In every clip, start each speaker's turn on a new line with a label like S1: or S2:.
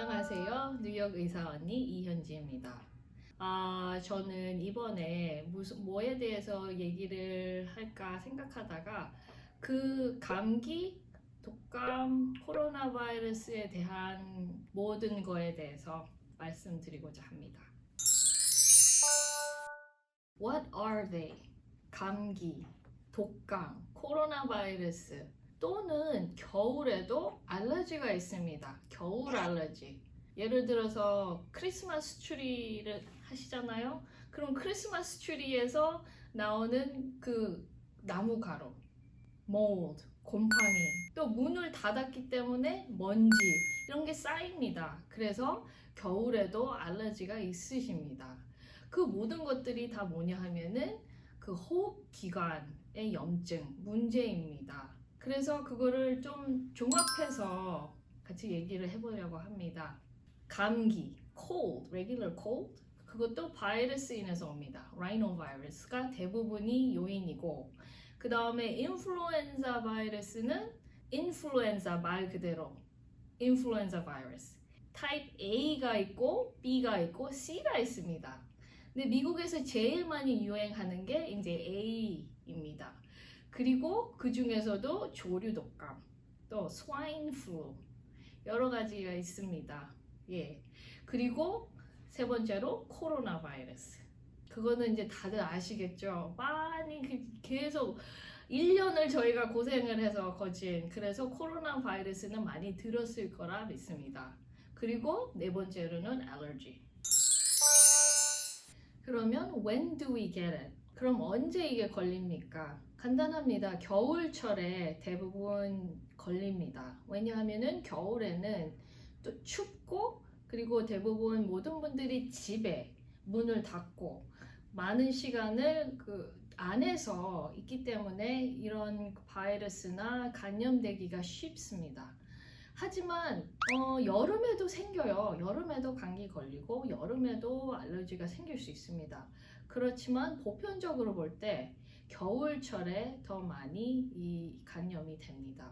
S1: 안녕하세요. 뉴욕 의사 언니 이현지입니다. 아, 저는 이번에 무슨 뭐에 대해서 얘기를 할까 생각하다가 그 감기, 독감, 코로나 바이러스에 대한 모든 거에 대해서 말씀드리고자 합니다. What are they? 감기, 독감, 코로나 바이러스 또는 겨울에도 알러지가 있습니다. 겨울 알러지. 예를 들어서 크리스마스 추리를 하시잖아요. 그럼 크리스마스 추리에서 나오는 그 나무 가루, mold, 곰팡이, 또 문을 닫았기 때문에 먼지 이런 게 쌓입니다. 그래서 겨울에도 알러지가 있으십니다. 그 모든 것들이 다 뭐냐 하면은 그 호흡 기관의 염증 문제입니다. 그래서 그거를 좀 종합해서 같이 얘기를 해보려고 합니다. 감기, cold, regular cold, 그것도 바이러스 인해서 옵니다. 라이노 바이러스가 대부분이 요인이고, 그 다음에 인플루엔자 바이러스는 인플루엔자 말 그대로 인플루엔자 바이러스. 타입 A가 있고 B가 있고 C가 있습니다. 근데 미국에서 제일 많이 유행하는 게 이제 A입니다. 그리고 그 중에서도 조류 독감, 또 스와인 플루 여러 가지가 있습니다. 예. 그리고 세 번째로 코로나 바이러스. 그거는 이제 다들 아시겠죠? 많이 그- 계속 1년을 저희가 고생을 해서 거진 그래서 코로나 바이러스는 많이 들었을 거라 믿습니다. 그리고 네 번째로는 알러지. 그러면 when do we get it? 그럼 언제 이게 걸립니까? 간단합니다. 겨울철에 대부분 걸립니다. 왜냐하면은 겨울에는 또 춥고 그리고 대부분 모든 분들이 집에 문을 닫고 많은 시간을 그 안에서 있기 때문에 이런 바이러스나 감염되기가 쉽습니다. 하지만 어, 여름에도 생겨요. 여름에도 감기 걸리고 여름에도 알러지가 생길 수 있습니다. 그렇지만 보편적으로 볼 때 겨울철에 더 많이 이 감염이 됩니다.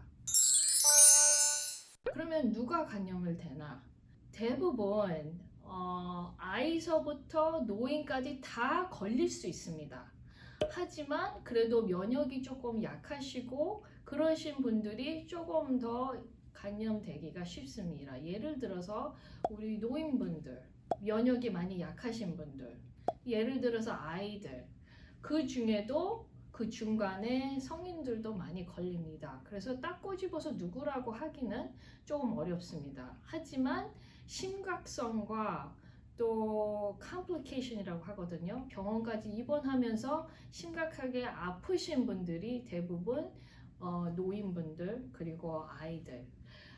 S1: 그러면 누가 감염을 되나? 대부분 어, 아이서부터 노인까지 다 걸릴 수 있습니다. 하지만 그래도 면역이 조금 약하시고 그러신 분들이 조금 더 감염되기가 쉽습니다. 예를 들어서 우리 노인분들, 면역이 많이 약하신 분들, 예를 들어서 아이들, 그 중에도 그 중간에 성인들도 많이 걸립니다. 그래서 딱 꼬집어서 누구라고 하기는 조금 어렵습니다. 하지만 심각성과 또 complication이라고 하거든요. 병원까지 입원하면서 심각하게 아프신 분들이 대부분 어, 노인분들 그리고 아이들.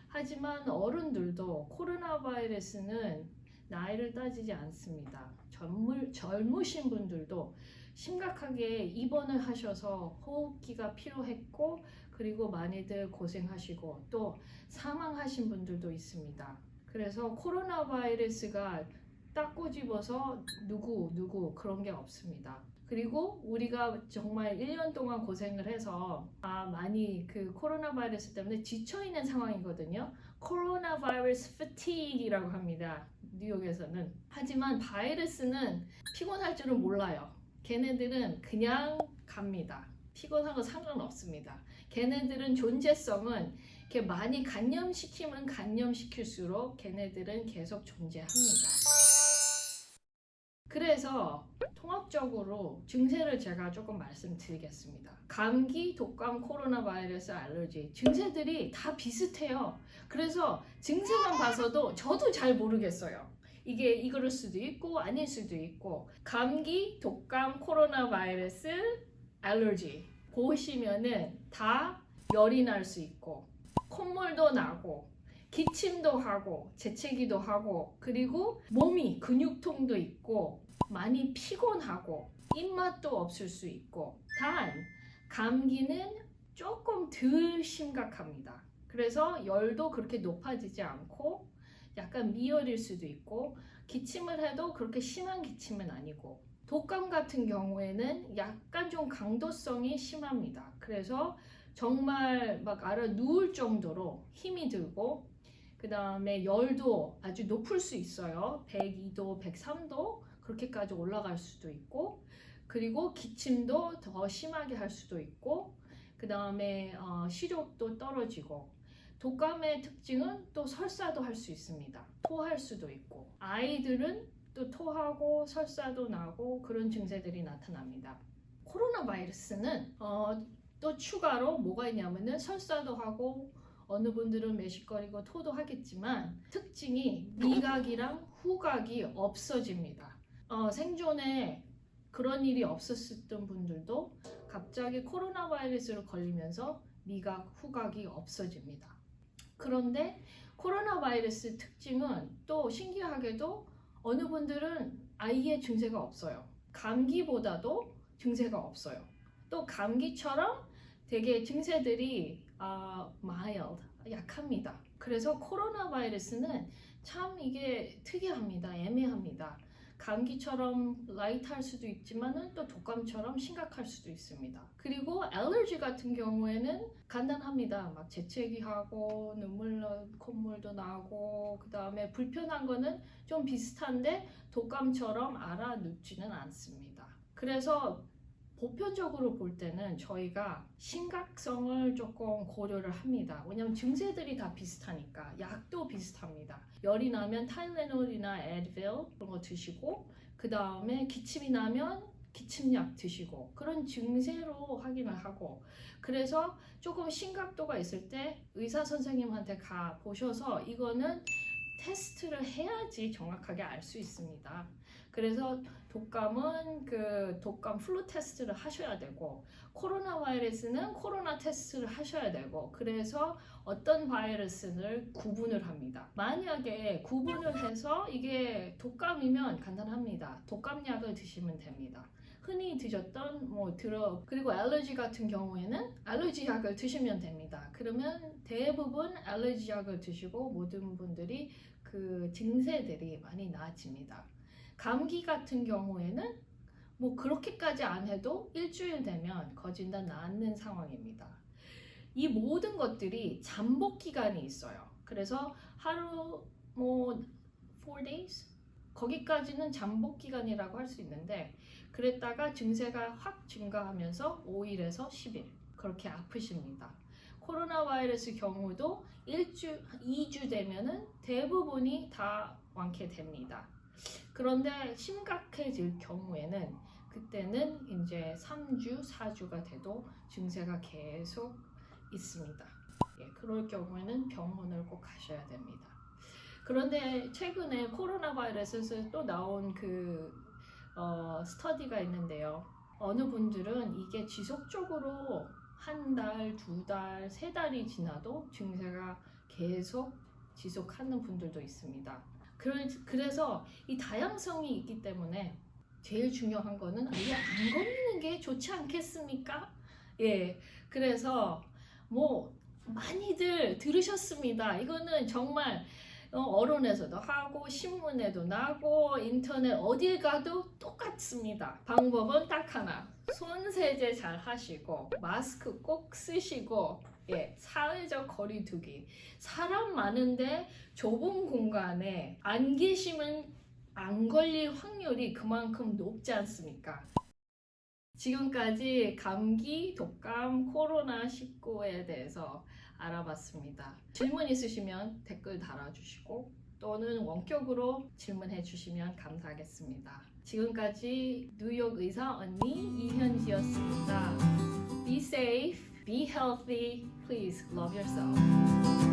S1: 하지만 어른들도 코로나 바이러스는 나이를 따지지 않습니다. 젊을, 젊으신 분들도 심각하게 입원을 하셔서 호흡기가 필요했고 그리고 많이들 고생하시고 또 사망하신 분들도 있습니다. 그래서 코로나 바이러스가 딱 꼬집어서 누구 누구 그런 게 없습니다. 그리고 우리가 정말 1년 동안 고생을 해서 아 많이 그 코로나 바이러스 때문에 지쳐 있는 상황이거든요. 코로나 바이러스 fatigue이라고 합니다. 뉴욕에서는. 하지만 바이러스는 피곤할 줄은 몰라요. 걔네들은 그냥 갑니다. 피곤하고 상관없습니다. 걔네들은 존재성은 이렇게 많이 감염시키면 감염시킬수록 걔네들은 계속 존재합니다. 그래서 통합적으로 증세를 제가 조금 말씀드리겠습니다. 감기, 독감, 코로나 바이러스, 알러지 증세들이 다 비슷해요. 그래서 증세만 봐서도 저도 잘 모르겠어요. 이게 이럴 수도 있고 아닐 수도 있고 감기, 독감, 코로나 바이러스, 알러지 보시면은 다 열이 날 수 있고 콧물도 나고 기침도 하고 재채기도 하고 그리고 몸이 근육통도 있고 많이 피곤하고 입맛도 없을 수 있고 단 감기는 조금 덜 심각합니다. 그래서 열도 그렇게 높아지지 않고 약간 미열일 수도 있고 기침을 해도 그렇게 심한 기침은 아니고 독감 같은 경우에는 약간 좀 강도성이 심합니다. 그래서 정말 막 알아 누울 정도로 힘이 들고 그 다음에 열도 아주 높을 수 있어요. 102도, 103도 그렇게까지 올라갈 수도 있고 그리고 기침도 더 심하게 할 수도 있고 그 다음에 어, 식욕도 떨어지고 독감의 특징은 또 설사도 할 수 있습니다. 토할 수도 있고 아이들은 또 토하고 설사도 나고 그런 증세들이 나타납니다. 코로나 바이러스는 어, 또 추가로 뭐가 있냐면은 설사도 하고 어느 분들은 매식거리고 토도 하겠지만 특징이 미각이랑 후각이 없어집니다. 어, 생존에 그런 일이 없었던 분들도 갑자기 코로나 바이러스를 걸리면서 미각, 후각이 없어집니다. 그런데 코로나 바이러스 특징은 또 신기하게도 어느 분들은 아예 증세가 없어요. 감기보다도 증세가 없어요. 또 감기처럼 되게 증세들이 아, mild, 약합니다. 그래서 코로나 바이러스는 참 이게 특이합니다. 애매합니다. 감기처럼 라이트할 수도 있지만은 또 독감처럼 심각할 수도 있습니다. 그리고 알러지 같은 경우에는 간단합니다. 막 재채기하고 눈물 나- 콧물도 나고 그 다음에 불편한 거는 좀 비슷한데 독감처럼 알아눕지는 않습니다. 그래서 보편적으로 볼 때는 저희가 심각성을 조금 고려를 합니다. 왜냐하면 증세들이 다 비슷하니까 약도 비슷합니다. 열이 나면 타일레놀이나 에드빌 그런 거 드시고 그 다음에 기침이 나면 기침약 드시고 그런 증세로 확인을 하고 그래서 조금 심각도가 있을 때 의사 선생님한테 가 보셔서 이거는 테스트를 해야지 정확하게 알 수 있습니다. 그래서 독감은 그 독감 플루 테스트를 하셔야 되고 코로나 바이러스는 코로나 테스트를 하셔야 되고 그래서 어떤 바이러스를 구분을 합니다. 만약에 구분을 해서 이게 독감이면 간단합니다. 독감약을 드시면 됩니다. 흔히 드셨던 뭐 들어 그리고 알러지 같은 경우에는 알러지 약을 드시면 됩니다. 그러면 대부분 알러지 약을 드시고 모든 분들이 그 증세들이 많이 나아집니다. 감기 같은 경우에는 뭐 그렇게까지 안 해도 일주일 되면 거진 다 낫는 상황입니다. 이 모든 것들이 잠복 기간이 있어요. 그래서 하루 뭐 4 days 거기까지는 잠복 기간이라고 할 수 있는데 그랬다가 증세가 확 증가하면서 5일에서 10일 그렇게 아프십니다. 코로나 바이러스 경우도 1주, 2주 되면은 대부분이 다 완쾌됩니다. 그런데 심각해질 경우에는 그때는 이제 3주, 4주가 돼도 증세가 계속 있습니다. 예, 그럴 경우에는 병원을 꼭 가셔야 됩니다. 그런데 최근에 코로나 바이러스에서 또 나온 그 어, 스터디가 있는데요. 어느 분들은 이게 지속적으로 한 달, 두 달, 세 달이 지나도 증세가 계속 지속하는 분들도 있습니다. 그래- 그래서 이 다양성이 있기 때문에 제일 중요한 거는 아예 안 걸리는 게 좋지 않겠습니까? 예, 그래서 뭐 많이들 들으셨습니다. 이거는 정말 어, 언론에서도 하고 신문에도 나고 인터넷 어딜 가도 똑같습니다. 방법은 딱 하나. 손 세제 잘 하시고 마스크 꼭 쓰시고 예, 사회적 거리두기. 사람 많은데 좁은 공간에 안 계시면 안 걸릴 확률이 그만큼 높지 않습니까? 지금까지 감기, 독감, 코로나19에 대해서 알아봤습니다. 질문 있으시면 댓글 달아주시고 또는 원격으로 질문해 주시면 감사하겠습니다. 지금까지 뉴욕 의사 언니 이현지였습니다. Be safe, be healthy, please love yourself.